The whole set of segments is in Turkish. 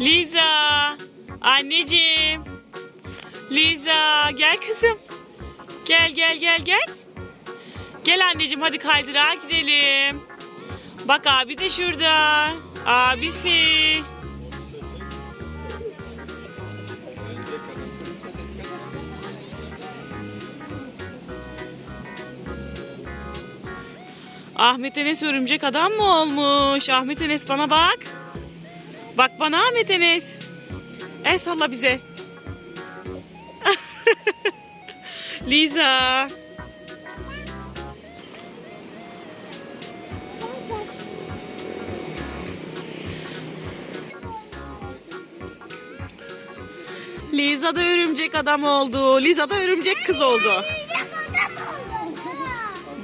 Liza. Anneciğim. Liza gel kızım. Gel gel gel gel. Gel anneciğim hadi kaydırağa gidelim. Bak abi de şurada. Abisi. Ahmet Enes örümcek adam mı olmuş? Ahmet Enes bana bak. Bak bana Ahmet Enes. El salla bize. Liza. Liza da örümcek adam oldu. Liza da örümcek kız oldu.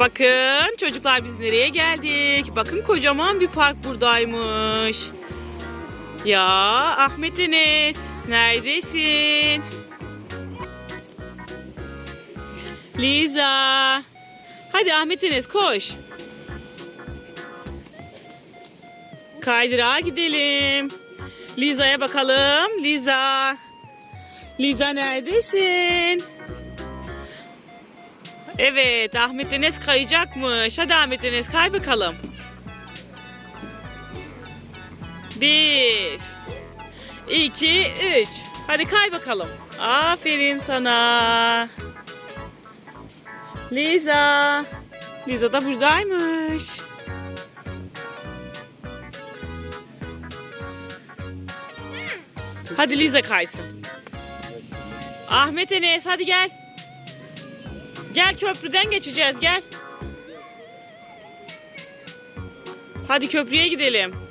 Bakın çocuklar biz nereye geldik? Bakın kocaman bir park buradaymış. Ya Ahmet Enes neredesin? Liza. Hadi Ahmet Enes koş. Kaydırağa gidelim. Liza'ya bakalım. Liza. Liza neredesin? Evet Ahmet Enes kayacakmış. Hadi Ahmet Enes kay bakalım. Bir, iki, üç. Hadi kay bakalım. Aferin sana. Liza. Liza da buradaymış. Hadi Liza kaysın. Ahmet Enes hadi gel. Gel köprüden geçeceğiz gel. Hadi köprüye gidelim.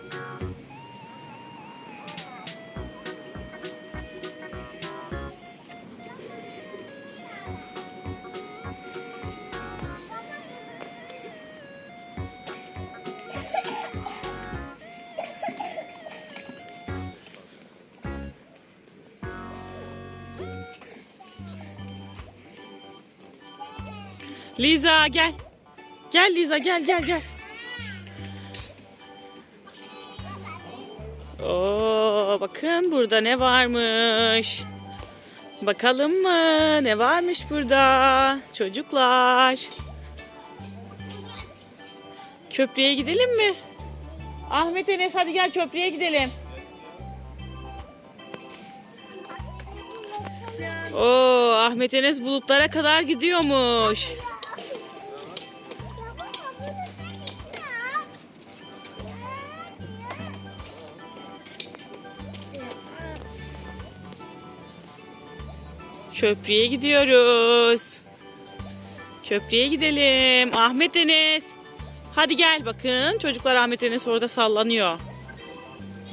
Liza gel. Gel Liza gel gel gel. Oo bakın burada ne varmış. Bakalım mı ne varmış burada çocuklar. Köprüye gidelim mi? Ahmet Enes hadi gel köprüye gidelim. Oo Ahmet Enes bulutlara kadar gidiyormuş. Köprüye gidiyoruz. Köprüye gidelim. Ahmet Enes. Hadi gel bakın. Çocuklar Ahmet Enes orada sallanıyor.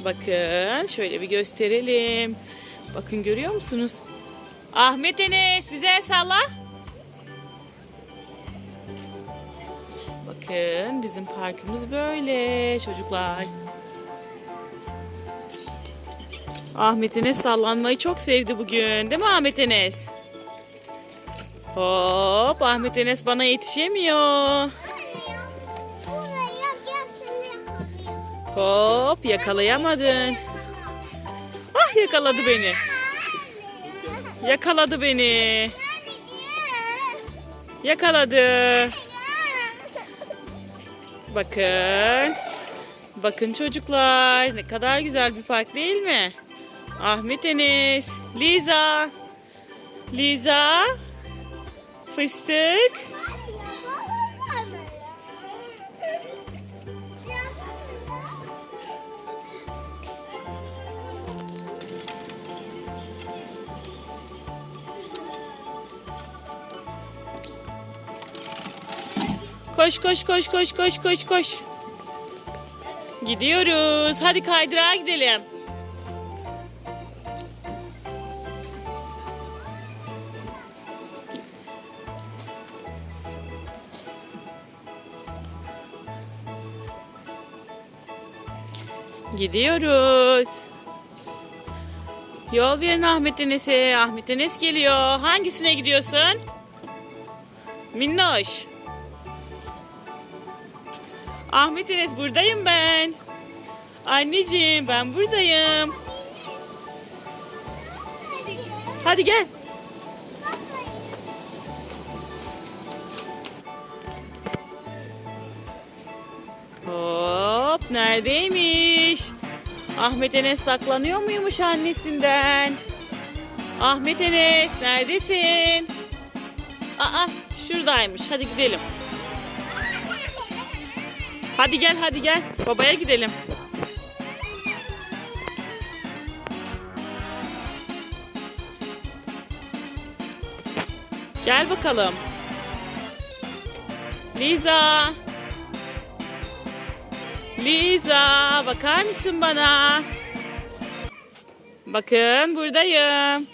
Bakın şöyle bir gösterelim. Bakın görüyor musunuz? Ahmet Enes bize salla. Bakın bizim parkımız böyle çocuklar. Ahmet Enes sallanmayı çok sevdi bugün. Değil mi Ahmet Enes? Hop Ahmet Enes bana yetişemiyor. Hop yakalayamadın. Ah yakaladı beni. Yakaladı beni. Yakaladı. Bakın. Bakın çocuklar. Ne kadar güzel bir park değil mi? Ahmet Enes. Liza. Liza. Fıstık. Koş koş koş koş koş koş koş. Gidiyoruz. Hadi kaydırağa gidelim. Gidiyoruz. Yol verin Ahmet Enes'e. Ahmet Enes geliyor. Hangisine gidiyorsun? Minnoş. Ahmet Enes buradayım ben. Anneciğim ben buradayım. Hadi gel. Hop neredeymiş? Ahmet Enes saklanıyor muymuş annesinden? Ahmet Enes neredesin? Aa şuradaymış. Hadi gidelim. Hadi gel hadi gel. Babaya gidelim. Gel bakalım. Liza. Liza bakar mısın bana? Bakın buradayım.